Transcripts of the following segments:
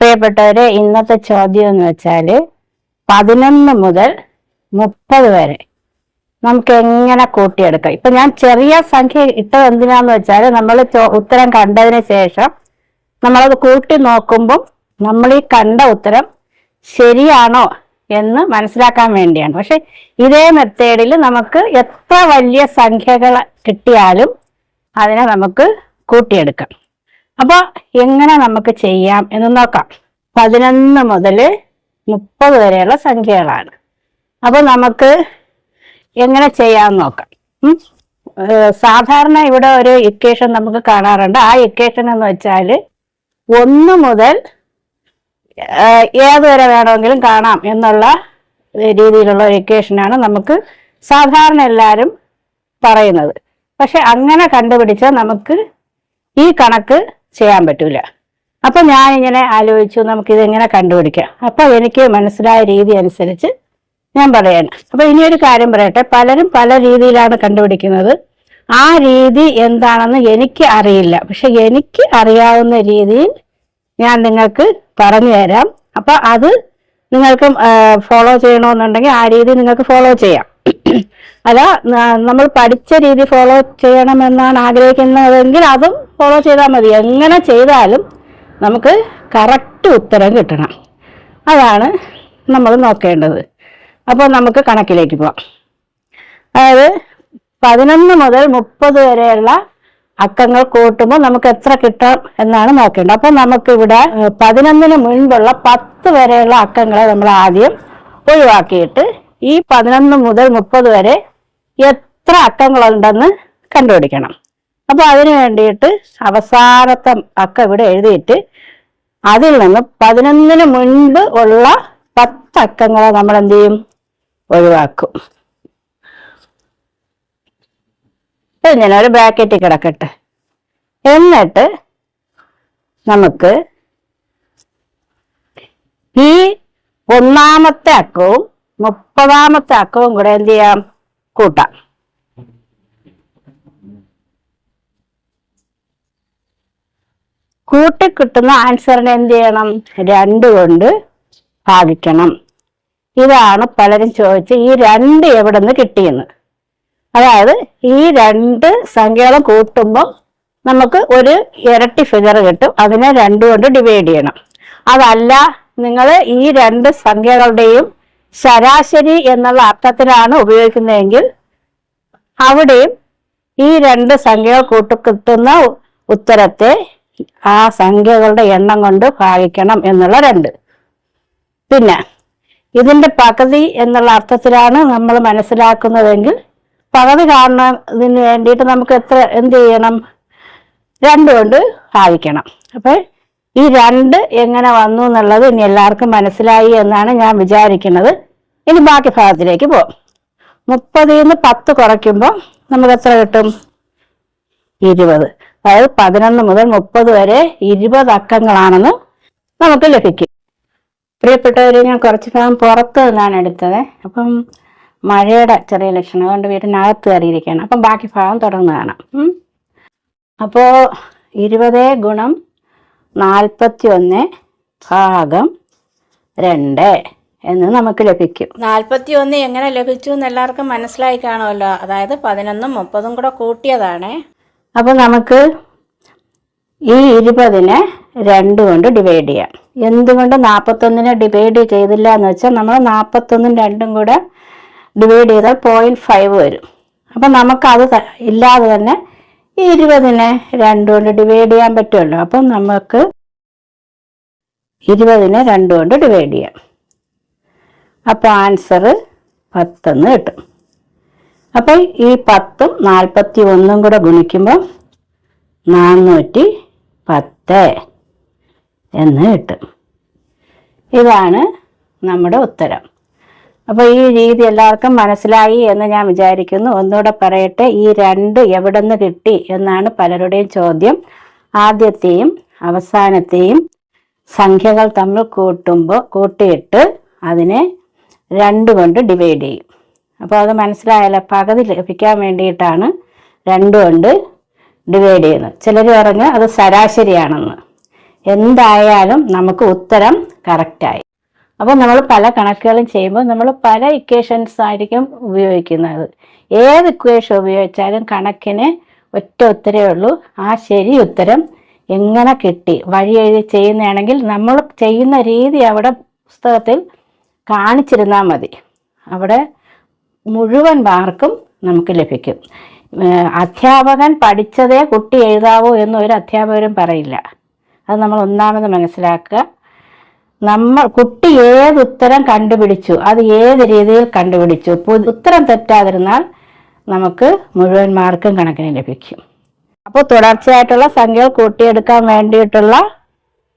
പ്രിയപ്പെട്ടവരെ ഇന്നത്തെ ചോദ്യം എന്ന് വെച്ചാൽ പതിനൊന്ന് മുതൽ മുപ്പത് വരെ നമുക്ക് എങ്ങനെ കൂട്ടിയെടുക്കാം? ഇപ്പൊ ഞാൻ ചെറിയ സംഖ്യ ഇട്ടത് എന്തിനാന്ന് വെച്ചാൽ നമ്മൾ ഉത്തരം കണ്ടതിന് ശേഷം നമ്മളത് കൂട്ടി നോക്കുമ്പോൾ നമ്മൾ ഈ കണ്ട ഉത്തരം ശരിയാണോ എന്ന് മനസ്സിലാക്കാൻ വേണ്ടിയാണ്. പക്ഷെ ഇതേ മെത്തേഡിൽ നമുക്ക് എത്ര വലിയ സംഖ്യകൾ കിട്ടിയാലും അതിനെ നമുക്ക് കൂട്ടിയെടുക്കാം. അപ്പോൾ എങ്ങനെ നമുക്ക് ചെയ്യാം എന്ന് നോക്കാം. പതിനൊന്ന് മുതൽ മുപ്പത് വരെയുള്ള സംഖ്യകളാണ്. അപ്പോൾ നമുക്ക് എങ്ങനെ ചെയ്യാം നോക്കാം. സാധാരണ ഇവിടെ ഒരു ഇക്വേഷൻ നമുക്ക് കാണാറുണ്ട്. ആ ഇക്വേഷൻ എന്ന് വെച്ചാൽ ഒന്ന് മുതൽ ഏതുവരെ ഏത് വരെ വേണമെങ്കിലും കാണാം എന്നുള്ള രീതിയിലുള്ള ഒരു ഇക്വേഷനാണ് നമുക്ക് സാധാരണ എല്ലാവരും പറയുന്നത്. പക്ഷെ അങ്ങനെ കണ്ടുപിടിച്ചാൽ നമുക്ക് ഈ കണക്ക് ചെയ്യാൻ പറ്റൂല. അപ്പൊ ഞാൻ ഇങ്ങനെ ആലോചിച്ചു നമുക്ക് ഇതെങ്ങനെ കണ്ടുപിടിക്കാം. അപ്പൊ എനിക്ക് മനസ്സിലായ രീതി അനുസരിച്ച് ഞാൻ പറയാണ്. അപ്പൊ ഇനിയൊരു കാര്യം പറയട്ടെ. പലരും പല രീതിയിലാണ് കണ്ടുപിടിക്കുന്നത്. ആ രീതി എന്താണെന്ന് എനിക്ക് അറിയില്ല. പക്ഷെ എനിക്ക് അറിയാവുന്ന രീതിയിൽ ഞാൻ നിങ്ങൾക്ക് പറഞ്ഞു തരാം. അപ്പൊ അത് നിങ്ങൾക്ക് ഫോളോ ചെയ്യണമെന്നുണ്ടെങ്കിൽ ആ രീതി നിങ്ങൾക്ക് ഫോളോ ചെയ്യാം. അല്ല നമ്മൾ പഠിച്ച രീതി ഫോളോ ചെയ്യണമെന്നാണ് ആഗ്രഹിക്കുന്നതെങ്കിൽ അതും ഫോളോ ചെയ്താൽ മതി. എങ്ങനെ ചെയ്താലും നമുക്ക് കറക്റ്റ് ഉത്തരം കിട്ടണം. അതാണ് നമ്മൾ നോക്കേണ്ടത്. അപ്പോൾ നമുക്ക് കണക്കിലേക്ക് പോവാം. അതായത് പതിനൊന്ന് മുതൽ മുപ്പത് വരെയുള്ള അക്കങ്ങൾ കൂട്ടുമ്പോൾ നമുക്ക് എത്ര കിട്ടാം എന്നാണ് നോക്കേണ്ടത്. അപ്പോൾ നമുക്കിവിടെ പതിനൊന്നിന് മുൻപുള്ള പത്ത് വരെയുള്ള അക്കങ്ങളെ നമ്മൾ ആദ്യം ഒഴിവാക്കിയിട്ട് ഈ പതിനൊന്ന് മുതൽ മുപ്പത് വരെ എത്ര അക്കങ്ങളുണ്ടെന്ന് കണ്ടുപിടിക്കണം. അപ്പൊ അതിനു വേണ്ടിയിട്ട് അവസാനത്തെ അക്കം ഇവിടെ എഴുതിയിട്ട് അതിൽ നിന്ന് പതിനൊന്നിന് മുൻപ് ഉള്ള പത്ത് അക്കങ്ങളെ നമ്മൾ എന്ത് ചെയ്യും? ഒഴിവാക്കും. ഇങ്ങനെ ഒരു ബ്രാക്കറ്റിൽ കിടക്കട്ടെ. എന്നിട്ട് നമുക്ക് ഈ ഒന്നാമത്തെ അക്കവും മുപ്പതാമത്തെ അക്കവും കൂടെ എന്ത് ചെയ്യാം? കൂട്ടാം. കൂട്ടിക്കിട്ടുന്ന ആൻസറിനെ എന്ത് ചെയ്യണം? രണ്ട് കൊണ്ട് ഭാഗിക്കണം. ഇതാണ് പലരും ചോദിച്ച് ഈ രണ്ട് എവിടെ നിന്ന് കിട്ടിയെന്ന്. അതായത് ഈ രണ്ട് സംഖ്യകളും കൂട്ടുമ്പോൾ നമുക്ക് ഒരു ഇരട്ടി ഫിഗർ കിട്ടും. അതിനെ രണ്ട് കൊണ്ട് ഡിവൈഡ് ചെയ്യണം. അതല്ല നിങ്ങൾ ഈ രണ്ട് സംഖ്യകളുടെയും ശരാശരി എന്നുള്ള അർത്ഥത്തിലാണ് ഉപയോഗിക്കുന്നതെങ്കിൽ അവിടെയും ഈ രണ്ട് സംഖ്യകൾ കൂട്ടിക്കിട്ടുന്ന ഉത്തരത്തെ ആ സംഖ്യകളുടെ എണ്ണം കൊണ്ട് ഭാഗിക്കണം എന്നുള്ള രണ്ട്. പിന്നെ ഇതിന്റെ പകുതി എന്നുള്ള അർത്ഥത്തിലാണ് നമ്മൾ മനസ്സിലാക്കുന്നതെങ്കിൽ പകുതി കാണുന്നതിന് വേണ്ടിയിട്ട് നമുക്ക് എത്ര എന്ത് ചെയ്യണം? രണ്ട് കൊണ്ട് ഭാവിക്കണം അപ്പൊ ഈ രണ്ട് എങ്ങനെ വന്നു എന്നുള്ളത് ഇനി എല്ലാവർക്കും മനസ്സിലായി എന്നാണ് ഞാൻ വിചാരിക്കുന്നത്. ഇനി ബാക്കി ഭാഗത്തിലേക്ക് പോകാം മുപ്പതിൽ നിന്ന് പത്ത് കുറയ്ക്കുമ്പോൾ നമുക്ക് എത്ര കിട്ടും? ഇരുപത്. അതായത് പതിനൊന്ന് മുതൽ മുപ്പത് വരെ ഇരുപത് അക്കങ്ങളാണെന്ന് നമുക്ക് ലഭിക്കും. പ്രിയപ്പെട്ടവരെ ഞാൻ കുറച്ച് ഭാഗം പുറത്ത് നിന്നാണ് എടുത്തത്. അപ്പം മഴയുടെ ചെറിയ ലക്ഷണം അതുകൊണ്ട് വീടിനകത്ത് കയറിയിരിക്കുകയാണ്. അപ്പം ബാക്കി ഭാഗം തുടർന്ന് കാണാം. അപ്പോൾ അപ്പോ ഇരുപത് ഗുണം നാൽപ്പത്തി ഒന്ന് ഭാഗം രണ്ട് എന്ന് നമുക്ക് ലഭിക്കും. നാൽപ്പത്തി ഒന്ന് എങ്ങനെ ലഭിച്ചു എന്ന് എല്ലാവർക്കും മനസ്സിലായി കാണുമല്ലോ. അതായത് പതിനൊന്നും മുപ്പതും കൂടെ കൂട്ടിയതാണ്. അപ്പൊ നമുക്ക് ഈ ഇരുപതിനെ രണ്ട് കൊണ്ട് ഡിവൈഡ് ചെയ്യാം. എന്തുകൊണ്ട് നാൽപ്പത്തൊന്നിനെ ഡിവൈഡ് ചെയ്തില്ല എന്ന് വെച്ചാൽ നമ്മൾ നാൽപ്പത്തൊന്നും രണ്ടും കൂടെ ഡിവൈഡ് ചെയ്താൽ പോയിന്റ് ഫൈവ് വരും. അപ്പം നമുക്കത് അത് ഇല്ലാതെ തന്നെ ഇരുപതിനെ രണ്ടു കൊണ്ട് ഡിവൈഡ് ചെയ്യാൻ പറ്റുമല്ലോ. അപ്പം നമുക്ക് ഇരുപതിനെ കൊണ്ട് ഡിവൈഡ് ചെയ്യാം. അപ്പോൾ ആൻസർ പത്തെന്ന് കിട്ടും. അപ്പം ഈ പത്തും നാൽപ്പത്തി ഒന്നും കൂടെ ഗുണിക്കുമ്പോൾ നാനൂറ്റി പത്ത് എന്ന് കിട്ടും. ഇതാണ് നമ്മുടെ ഉത്തരം. അപ്പോൾ ഈ രീതി എല്ലാവർക്കും മനസ്സിലായി എന്ന് ഞാൻ വിചാരിക്കുന്നു. ഒന്നുകൂടെ പറയട്ടെ ഈ രണ്ട് എവിടെ നിന്ന് കിട്ടി എന്നാണ് പലരുടെയും ചോദ്യം. ആദ്യത്തെയും അവസാനത്തെയും സംഖ്യകൾ തമ്മിൽ കൂട്ടുമ്പോൾ കൂട്ടിയിട്ട് അതിനെ രണ്ട് കൊണ്ട് ഡിവൈഡ് ചെയ്യും. അപ്പോൾ അത് മനസ്സിലായല്ലോ പകുതി ലഭിക്കാൻ വേണ്ടിയിട്ടാണ് രണ്ട് കൊണ്ട് ഡിവൈഡ് ചെയ്യുന്നത്. ചിലർ പറഞ്ഞു അത് ശരാശരിയാണെന്ന്. എന്തായാലും നമുക്ക് ഉത്തരം കറക്റ്റായി അപ്പോൾ നമ്മൾ പല കണക്കുകളും ചെയ്യുമ്പോൾ നമ്മൾ പല ഇക്വേഷൻസ് ആയിരിക്കും ഉപയോഗിക്കുന്നത്. ഏത് ഇക്വേഷൻ ഉപയോഗിച്ചാലും കണക്കിന് ഒറ്റ ഉത്തരേ ഉള്ളൂ. ആ ശരി ഉത്തരം എങ്ങനെ കിട്ടി? വഴി എഴുതി ചെയ്യുന്നതാണെങ്കിൽ നമ്മൾ ചെയ്യുന്ന രീതി അവിടെ പുസ്തകത്തിൽ കാണിച്ചിരുന്നാൽ മതി. അവിടെ മുഴുവൻ മാർക്കും നമുക്ക് ലഭിക്കും. അധ്യാപകൻ പഠിച്ചതേ കുട്ടി എഴുതാവൂ എന്നൊരു അധ്യാപകരും പറയില്ല. അത് നമ്മൾ ഒന്നാമത് മനസ്സിലാക്കുക. നമ്മൾ കുട്ടി ഏത് ഉത്തരം കണ്ടുപിടിച്ചു അത് ഏത് രീതിയിൽ കണ്ടുപിടിച്ചു ഉത്തരം തെറ്റാതിരുന്നാൽ നമുക്ക് മുഴുവൻ മാർക്കും കണക്കിന് ലഭിക്കും. അപ്പോൾ തുടർച്ചയായിട്ടുള്ള സംഖ്യകൾ കൂട്ടിയെടുക്കാൻ വേണ്ടിയിട്ടുള്ള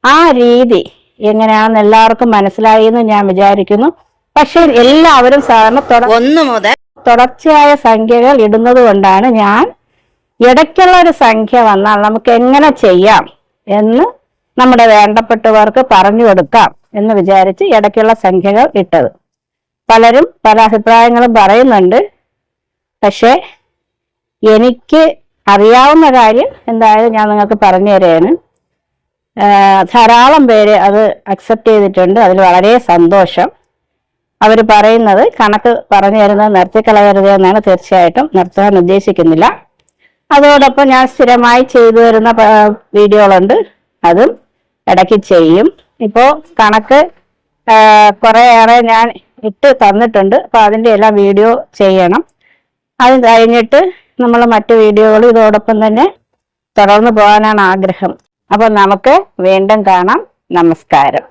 ആ രീതി എങ്ങനെയാണെന്ന് എല്ലാവർക്കും മനസ്സിലായി എന്ന് ഞാൻ വിചാരിക്കുന്നു. പക്ഷേ എല്ലാവരും സാധാരണ ഒന്ന് മുതൽ തുടർച്ചയായ സംഖ്യകൾ ഇടുന്നത് കൊണ്ടാണ് ഞാൻ ഇടയ്ക്കുള്ള ഒരു സംഖ്യ വന്നാൽ നമുക്ക് എങ്ങനെ ചെയ്യാം എന്ന് നമ്മുടെ വേണ്ടപ്പെട്ടവർക്ക് പറഞ്ഞു കൊടുക്കാം എന്ന് വിചാരിച്ച് ഇടയ്ക്കുള്ള സംഖ്യകൾ ഇട്ടത്. പലരും പല അഭിപ്രായങ്ങളും പറയുന്നുണ്ട്. പക്ഷേ എനിക്ക് അറിയാവുന്ന കാര്യം എന്തായാലും ഞാൻ നിങ്ങൾക്ക് പറഞ്ഞു തരാണ്. ധാരാളം പേര് അത് അക്സെപ്റ്റ് ചെയ്തിട്ടുണ്ട്. അതിൽ വളരെ സന്തോഷം. അവർ പറയുന്നത് കണക്ക് പറഞ്ഞു തരുന്നത് നിർത്തിക്കളയരുത് എന്നാണ് തീർച്ചയായിട്ടും നിർത്താൻ ഉദ്ദേശിക്കുന്നില്ല. അതോടൊപ്പം ഞാൻ സ്ഥിരമായി ചെയ്തു വരുന്ന വീഡിയോകളുണ്ട്. അതും ഇടയ്ക്ക് ചെയ്യും. ഇപ്പോൾ കണക്ക് കുറേയേറെ ഞാൻ ഇട്ട് തന്നിട്ടുണ്ട്. അപ്പോൾ അതിന്റെ എല്ലാം വീഡിയോ ചെയ്യണം. അത് കഴിഞ്ഞിട്ട് നമ്മൾ മറ്റു വീഡിയോകൾ ഇതോടൊപ്പം തന്നെ തുടർന്ന് പോകാനാണ് ആഗ്രഹം. അപ്പോൾ നമുക്ക് വീണ്ടും കാണാം. നമസ്കാരം.